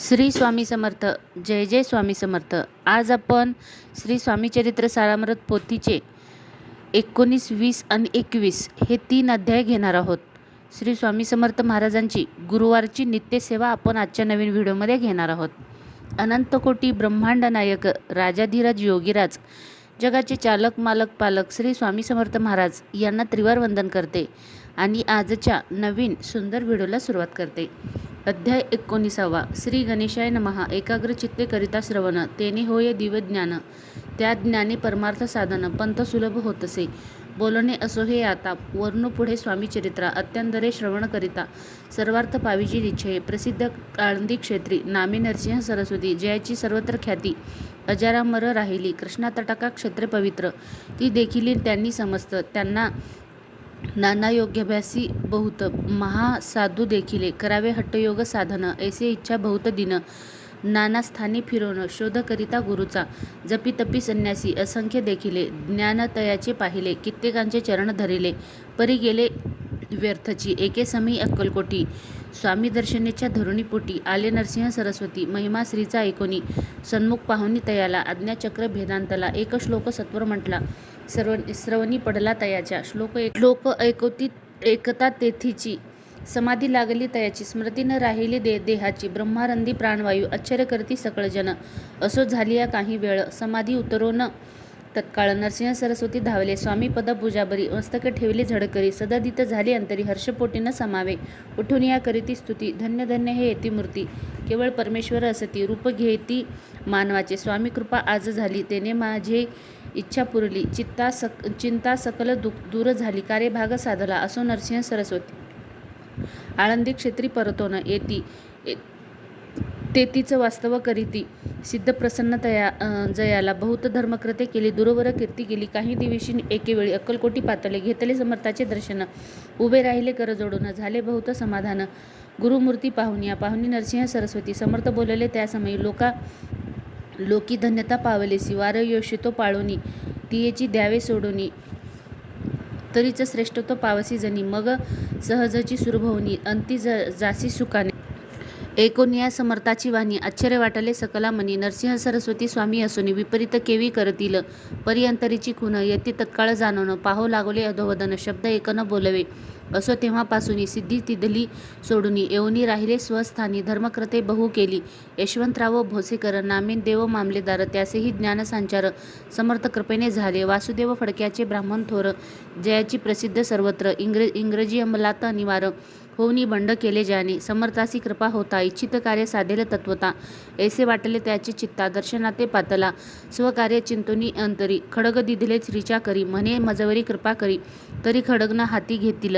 श्री स्वामी समर्थ जय जय स्वामी समर्थ. आज आपण श्री स्वामी चरित्र सारामृत पोथीचे एकोणीस वीस आणि एकवीस हे तीन अध्याय घेणार आहोत. श्री स्वामी समर्थ महाराजांची गुरुवारची नित्यसेवा आपण आजच्या नवीन व्हिडिओमध्ये घेणार आहोत. अनंतकोटी ब्रह्मांड नायक राजाधिराज योगीराज जगाचे चालक मालक पालक श्री स्वामी समर्थ महाराज यांना त्रिवार वंदन करते. आणि आजच्या नवीन सुंदर व्हिडिओला सुरुवात करते. अध्याय एकोणीसावा. श्री गणेशाय नमहा. एकाग्र चित्ते करिता श्रवण. तेने होय दिव ज्ञान. त्या ज्ञाने परमार्थ साधन. पंथ सुलभ होत असे बोलणे असो हे आता. वर्णू पुढे स्वामी चरित्रा. अत्यंतरे श्रवण करिता. सर्वार्थ पाविजी निश्चय. प्रसिद्ध काळंदी क्षेत्री. नामे नरसिंह सरस्वती. जयाची सर्वत्र ख्याती. अजारामर राहिली. कृष्णा तटाका क्षेत्र पवित्र. ती देखील त्यांनी समजतं त्यांना नाना योगाभ्यासी बहुत महासाधू देखिले करावे हट्टयोग साधन ऐसे इच्छा बहुत दिन. नाना स्थानी फिरवणं शोधकरिता गुरुचा. जपी तपी संन्यासी असंख्य देखिले ज्ञानतयाचे पाहिले कित्येकांचे चरण धरिले. परी गेले व्यर्थची एके समी अक्कलकोटी. स्वामी दर्शनेच्या धरुणीपोटी आले नरसिंह सरस्वती महिमा श्रीचा एकोणी सन्मुख पाहुणी तयाला आज्ञाचक्र भेदांतला एक श्लोक सत्वर म्हटला. सर्व श्रवणी पडला तयाच्या. श्लोक एक श्लोक ऐकोती एकता तेथीची. समाधी लागली तयाची. स्मृती न राहिली दे देहाची. ब्रह्मारंदी प्राणवायू आश्चर्य करती सकळजन. असो झाली या काही वेळ. समाधी उतरोन. तत्काळ नरसिंह सरस्वती धावले. स्वामी पद पूजाबरी मस्तके ठेवले झडकरी. सददित झाली अंतरी. हर्षपोटीनं समावे. उठून या करीती स्तुती. धन्य धन्य हे येती मूर्ती. केवळ परमेश्वर असती. रूप घेती मानवाचे. स्वामी कृपा आज झाली. तेने माझे इच्छा पुरली. चित्ता सक चिंता सकल दु दूर झाली. कार्यभाग साधला. असो नरसिंह सरस्वती. आळंदी क्षेत्री परतोनं येती. ते तेतीचं वास्तव करीती सिद्ध प्रसन्न तया जयाला बहुत धर्मकृते केली दुरोवर कीर्ती केली. काही दिवशी एकेवेळी अक्कलकोटी पातळी घेतले समर्थाचे दर्शन. उभे राहिले कर जोडून झाले बहुत समाधान. गुरुमूर्ती पाहुनिया पाहुणी नरसिंह सरस्वती समर्थ बोलले त्यासमयी लोका लोकी धन्यता पावलेसी वार योषितो पाळोनी तियेची द्यावे सोडोनी. तरीच श्रेष्ठत्व पावसी जनी मग सहजची सुरभवनी अंती ज जासी सुखाने. एकोनिया समर्थाची वाणी आश्चर्य वाटले. सकला म्हणी नरसिंह सरस्वती स्वामी असून विपरीत केवी करतील. पर्यंतरीची खुन येथे तत्काळ जाणवणं. पाहो लागले अधोवदन. शब्द एकनं बोलवे. असो तेव्हापासून सिद्धी तिधली सोडूनी येऊनी राहिले स्वस्थानी. धर्मक्रते बहु केली. यशवंतराव भोसेकर नामे देव मामलेदार त्यासेही ज्ञानसंचार समर्थ कृपेने झाले. वासुदेव फडक्याचे ब्राह्मण थोर जयाची प्रसिद्ध सर्वत्र. इंग्र इंग्रजी अंमलात अनिवार्य होऊनी बंड केले ज्याने समर्थासी कृपा होता इच्छित कार्य साधेल तत्वता. ऐसे वाटले त्याची चित्ता दर्शनाते पातला. स्वकार्य चिंतोनी अंतरी. खडग दिधले श्रीच्या करी. म्हणे मजवरी कृपा करी. तरी खडगना हाती घेतील.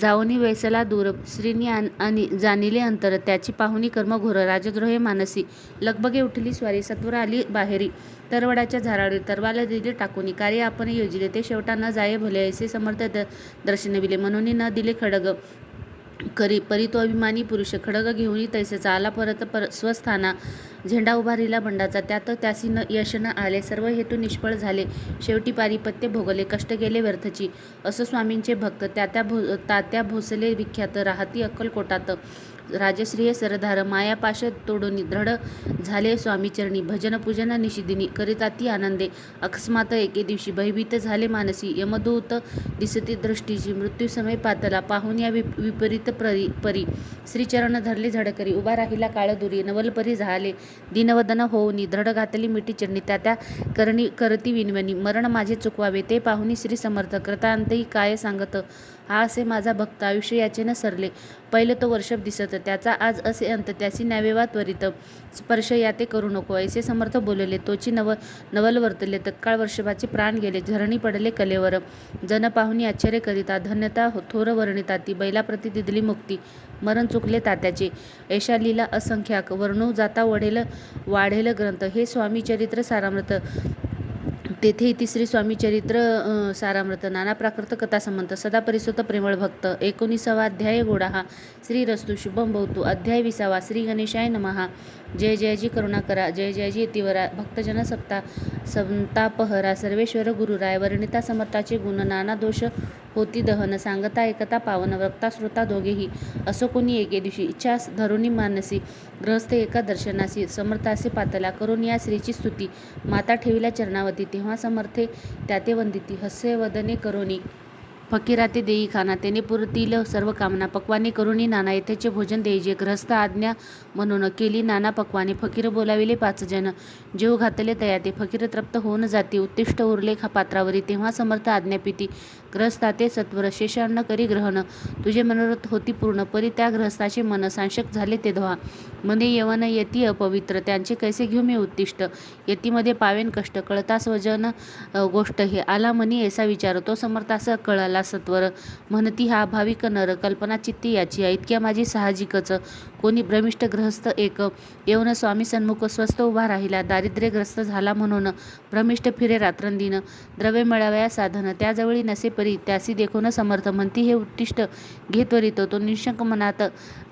जाऊनी वैसला दूर. श्रीनी आणि जाणिले अंतर. त्याची पाहुणी कर्म घोर राजद्रोहे मानसी. लगबगे उठली स्वारी. सत्वर आली बाहेरी. तरवडाच्या झाडावरी तरवाला दिले टाकूनी. कार्य आपण योजिले. ते शेवटा न जाये भले. ऐसे समर्थ द- दर्शनविले. म्हणून न दिले खडग. करी परी तो अभिमानी पुरुष खडग घेऊनही तैसेचा आला परत पर स्वस्थाना झेंडा उभारीला बंडाचा. त्यात त्यासी न यश न आले. सर्व हेतू निष्फळ झाले. शेवटी पारिपत्य भोगले. कष्ट गेले व्यर्थची. असं स्वामींचे भक्त त्या भो तात्या भोसले विख्यात. राहती अक्कलकोटात राजश्रीय सरदार मायापाश तोडून दृढ झाले स्वामीचरणी भजन पूजन निषिदिनी. करिता ती आनंदे. अकस्मात एके दिवशी भयभीत झाले मानसी. यमदूत दिसती दृष्टीची. मृत्यूसमय पातला. पाहून या विप विपरीत परी परी. श्रीचरण धरले झडकरी. उभा राहिला काळदुरी नवलपरी झाले. दिनवदन होऊनी दृढ घातली मिठी चिडणी त्या त्या करणी करती विनवणी मरण माझे चुकवावे ते पाहुनी श्री समर्थ कृतांतही काय सांगत? हा असे माझा भक्त आयुष्य याचे न सरले. पहिले तो वर्षभ दिसत त्याचा आज असे अंत त्याची न्यावेवा त्वरित स्पर्श या ते करू नको ऐसे समर्थ बोलले. तोची नव नवल वर्तले तत्काळ वर्षभाचे प्राण गेले झरणी पडले कलेवर. जन पाहुणी आश्चर्य करिता धन्यता हो- थोर वर्णिता ती बैलाप्रती दिदली मुक्ती. मरण चुकले तात्याचे. ऐशा लीला असंख्याक वर्णू जाता वढेल वाढेल ग्रंथ. हे स्वामी चरित्र सारामृत. तेथे तिसरी स्वामी चरित्र सारामृत नाना प्राकृत कथा संबंध सदा परिसुत प्रेमळ भक्त एकोणीसावा अध्याय गोडा हा श्री रस्तु शुभम भवतु अध्याय विसावा श्री गणेशाय नमहा. जय जयजी करुणाकरा जय जयजी यतिवरा भक्तजन सप्ता संतापहरा सर्वेश्वर गुरुराय वर्णिता समर्थाचे गुण नाना दोष होती. दहन सांगता ऐकता पावन वक्ता श्रोता दोघेही. असो कोणी एके दिवशी इच्छा धरुणी मानसी ग्रहस्थ एका दर्शनासी समर्थासी पातला करून या स्त्रीची स्तुती. माता ठेविल्या चरणावती तेव्हा समर्थे त्याते वंदिती. हस्य वदने करोनी फकीराते देई खाना. तेने पुरतील सर्व कामना. पक्वाने करुणी नाना येथेचे भोजन देईजे ग्रहस्थ आज्ञा म्हणून केली नाना पक्वाने. फकीर बोलाविले पाच जण. जेव घातले तयाते. फकीर तृप्त होऊन जाते. उत्तिष्ट उरले खा पात्रावरी. तेव्हा समर्थ आज्ञापिती ग्रहस्थाते सत्वर शेषान्न करी ग्रहण. तुझे मनोरथ होती पूर्ण परी त्या ग्रहस्थाचे मन सांशक झाले ते धवा. मने यवन यती अपवित्र त्यांचे कैसे घेऊ मी उत्तिष्ट? यतीमध्ये पावेन कष्ट कळता स्वजन गोष्ट हे. आला मनी ऐसा विचार तो समर्थास कळला सत्वर. म्हणती हा भाविक नर कल्पना चित्ती याची आहे. इतक्या माझी साहजिकच. कोणी भ्रमिष्ट ग्रहस्थ एक. येऊन स्वामी सन्मुख स्वस्त उभा राहिला. दारिद्र्यग्रस्त झाला म्हणून. भ्रमिष्ट फिरे रात्रंदिन. द्रव्य मिळावया साधन. त्याजवळी नसे परी त्यासी देखून समर्थ म्हणती हे उत्तिष्ट घेत वरित तो निशंक मनात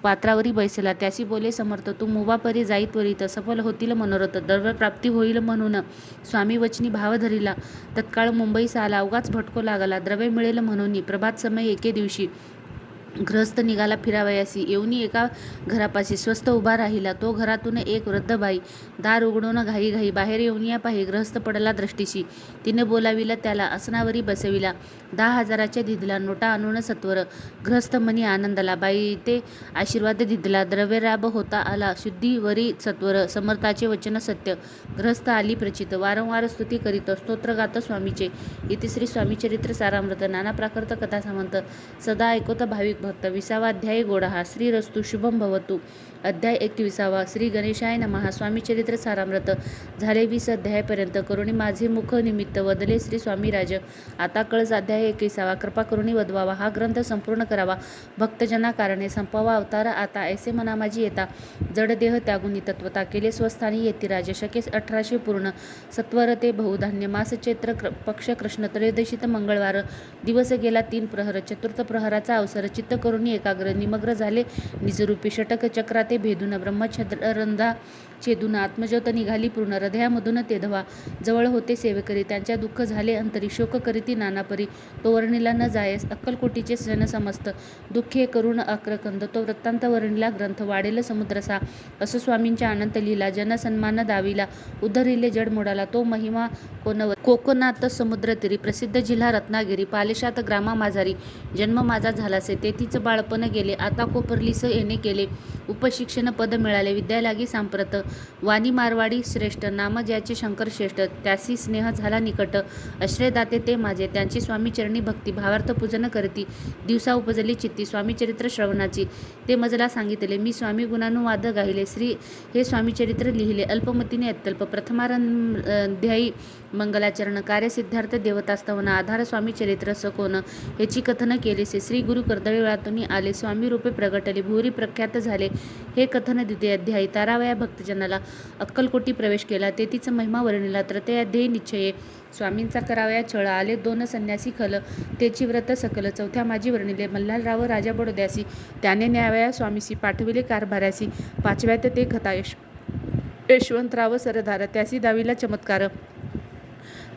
पात्रावरी बैसला. त्यासी बोले समर्थ तू मुवापरी जाईत जाई त्वरित सफल होतील मनोरथ. दर्व प्राप्ती होईल म्हणून स्वामी वचनी भाव धरिला. तत्काळ मुंबईस आला. अवघाच भटको लागला. द्रव्य मिळेल म्हणून. प्रभात समय एके दिवशी ग्रहस्थ निघाला फिरावयासी. येऊनी एका घरापाशी स्वस्त उभा राहिला. तो घरातून एक वृद्ध बाई दार उघडून घाई घाई बाहेर येऊन या पाही ग्रस्त पडला दृष्टीशी. तिने बोलाविला त्याला असनावरी बसविला. दहा हजाराच्या दिदला नोटा आणून सत्वर. ग्रस्त मनी आनंदला बाई ते आशीर्वाद दिदला. द्रव्यराब होता आला शुद्धीवरी सत्वर. समर्थाचे वचन सत्य. ग्रस्त आली प्रचित. वारंवार स्तुती करीत स्तोत्र गात स्वामीचे. इति श्री स्वामी चरित्र सारामृत. नाना प्राकृत कथा सामंत. सदा ऐकवत भाविक भक्त विसावा अध्याय गोडहा श्री शुभम भवतु. अध्याय एकविसावा श्री गणेशाय नमहा स्वामी चरित्र सारामृत. झाले वीस अध्यायापर्यंत. करुणी माझे मुख निमित्त वदले श्री स्वामी राज आता कळस अध्याय एकविसावा. कृपा करुणी वदवावा. हा ग्रंथ संपूर्ण करावा. भक्तजना कारणे संपवा अवतार आता. ऐसे मना माझी येता. जड देह त्यागुनी तत्वता केले स्वस्थानी येती राजे. शके अठराशे पूर्ण. सत्वरते बहुधान्य. मास चैत्र क्र- पक्ष कृष्ण. त्रयोदशीत मंगळवार. दिवस गेला तीन प्रहर. चतुर्थ प्रहराचा अवसर. चित्त करून एकाग्र. निमग्र झाले. निजरूपी षटक चक्राते ਅਤੇ ਬੇਦੁਨਾ ਬ੍ਰਹਮਾ ਛੱਦਰ ਰੰਦਾ छेदून आत्मज्योत निघाली. पूर्ण हृदयामधून ते धवा. जवळ होते सेवेकरी. त्यांच्या दुःख झाले अंतरी शोक करीती नानापरी. तो वर्णिला न जायस अक्कलकोटीचे जन समस्त. दुःखे करुण अक्रकंद तो वृत्तांत वर्णिला ग्रंथ वाढेल समुद्रसा असं स्वामींच्या अनंत लिहिला जनसन्मान दाविला. उद्धरिले जड मोडाला. तो महिमा कोणवर कोकणात समुद्र तिरी. प्रसिद्ध जिल्हा रत्नागिरी. पालेशात ग्रामा माझारी जन्म माझा झालासे. तेथीच बाळपण गेले. आता कोपरलीस येणे केले. उपशिक्षण पद मिळाले. विद्यालागी सांप्रत. वाणी मारवाडी श्रेष्ठ नाम ज्याचे शंकर श्रेष्ठ त्यासी स्नेह झाला निकट. आश्रयदाते ते माझे त्यांची स्वामीचरणी भक्ती भावार्थ पूजन करती दिवसा उपजली चित्ती स्वामी चरित्र श्रवणाची. ते मजला सांगितले मी स्वामी गुणानुवाद गाहिले श्री हे स्वामी चरित्र लिहिले. अल्पमतीने अत्यल्प प्रथमाध्यायी मंगलाचरण कार्य सिद्धार्थ देवतास्तवन आधार स्वामी चरित्र सकोन याची कथन केलेसे श्री गुरु कर्दळीवातून आले स्वामी रूपे प्रगटले भूरी प्रख्यात झाले हे कथन द्वितीय अध्यायी तारावया भक्तजन दर्शनाला अक्कलकोटी प्रवेश केला. ते तिचं महिमा वर्णिला तृतीय ध्येय निश्चये. स्वामींचा करावया छळ आले दोन संन्यासी खल. तेची व्रत सकल. चौथ्या माझी वर्णिले मल्हारराव राजा बडोद्यासी. त्याने न्यावया स्वामीसी पाठविले कारभाऱ्यासी पाचव्यात ते खता यश यशवंतराव सरदार. त्यासी दावीला चमत्कार.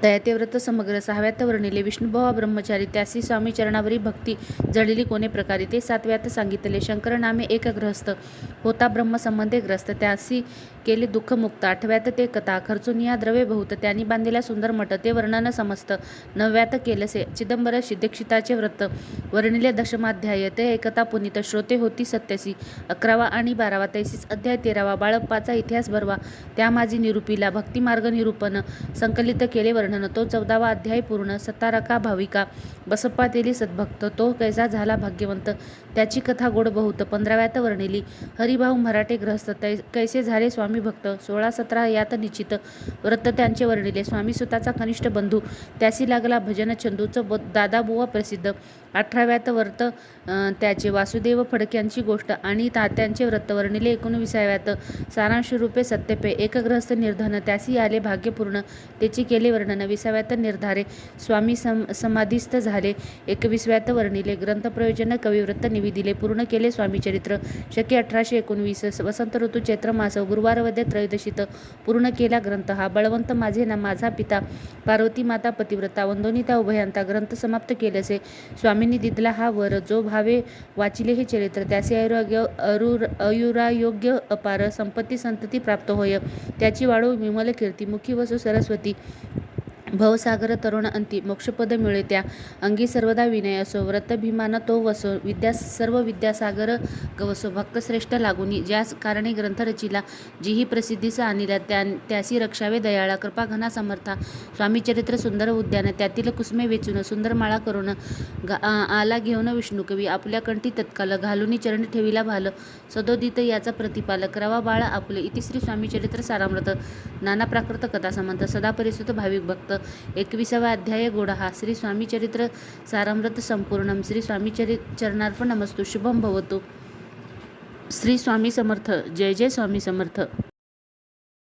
दयाते व्रत समग्र सहाव्यात वर्णिले विष्णुभावा ब्रह्मचारी त्यासी स्वामी चरणावरी भक्ती जडली कोणे प्रकारे ते सातव्यात सांगितले. शंकर नामे एक ग्रहस्थ होता ब्रह्मसंबंधे ग्रस्त. त्यासी केले दुःखमुक्त. आठव्यात ते कथा खर्चून या द्रव्य बहुत त्यांनी बांधिला सुंदर मठ ते वर्णन समस्त. नवव्यात केलसे चिदंबर सिद्धक्षिताचे व्रत. वर्णिले दशमाध्याय ते एकता पुनित श्रोते होती सत्यसी. अकरावा आणि बारावा तैसीस अध्याय तेरावा बाळप्पाचा इतिहास भरवा. त्या माझी निरूपीला भक्तिमार्ग निरूपण. संकलित केले वर्णन तो चौदावा अध्याय पूर्ण. सतारका भाविका बसप्पा तेली सद्भक्त. तो कैसा झाला भाग्यवंत? त्याची कथा गोड बहुत. पंधराव्यात वर्णिली हरिभाऊ मराठे ग्रहस्थ तै कैसे झाले स्वामी भक्त सोळा सतरा यात निश्चित व्रत त्यांचे वर्णिले. स्वामी स्वतःचा कनिष्ठ बंधू त्यासी लागला भजन चंदूचं ब दादाबुवा प्रसिद्ध. अठराव्यात व्रत त्याचे वासुदेव फडक्यांची गोष्ट आणि तात्यांचे व्रत वर्णिले एकोणविसाव्यात सारांशरूपे सत्यपे एकग्रस्त निर्धन त्यासी आले भाग्यपूर्ण त्याची केले वर्णन विसाव्यात निर्धारे स्वामी सम समाधीस्थ झाले एकविसव्यात वर्णिले ग्रंथप्रयोजन कविव्रत निविदिले पूर्ण केले स्वामी चरित्र शके अठराशे एकोणवीस वसंत ऋतू चैत्र मास गुरुवारवद्य त्रयोदशीत पूर्ण केला ग्रंथ हा बळवंत माझे ना माझा पिता पार्वती माता पतिव्रता वंदोनिता उभयांता ग्रंथ समाप्त केल्याचे स्वामींनी दिदला हा वर जो भावे वाचिले हे चरित्र. त्याचे आयुराग्य अरुर अयुरायोग्य अपार संपत्ती संतती प्राप्त होय. त्याची वाढो विमल कीर्ती मुखी वसू सरस्वती भवसागर तरुण अंती मोक्षपद मिळे त्या. अंगी सर्वदा विनय असो व्रतभिमान तो वसो. विद्या सर्व विद्यासागर गवसो. भक्तश्रेष्ठ लागुनी ज्यास कारणे ग्रंथरचीला जीही प्रसिद्धीस आणिल्या त्या त्यासी रक्षावे दयाळा कृपा घना समर्था. स्वामी चरित्र सुंदर उद्यान त्यातील कुसमे वेचून सुंदर माळा करून गा- आला घेऊन विष्णुकवी आपल्या कंठी तत्काल घालुनी चरण ठेविला भाल. सदोदित याचा प्रतिपालक रवा बाळ आपले. इति श्री स्वामी चरित्र सारामृत. नाना प्राकृत कथा समंत सदा परिसुत भाविक भक्त. एकविसावा अध्याय गोडा हा. श्री स्वामीचरित्र सारामृत श्री स्वामीचरि चरणार्पण नमस्तु. शुभम भवतु. श्री स्वामी समर्थ. जय जय स्वामी समर्थ.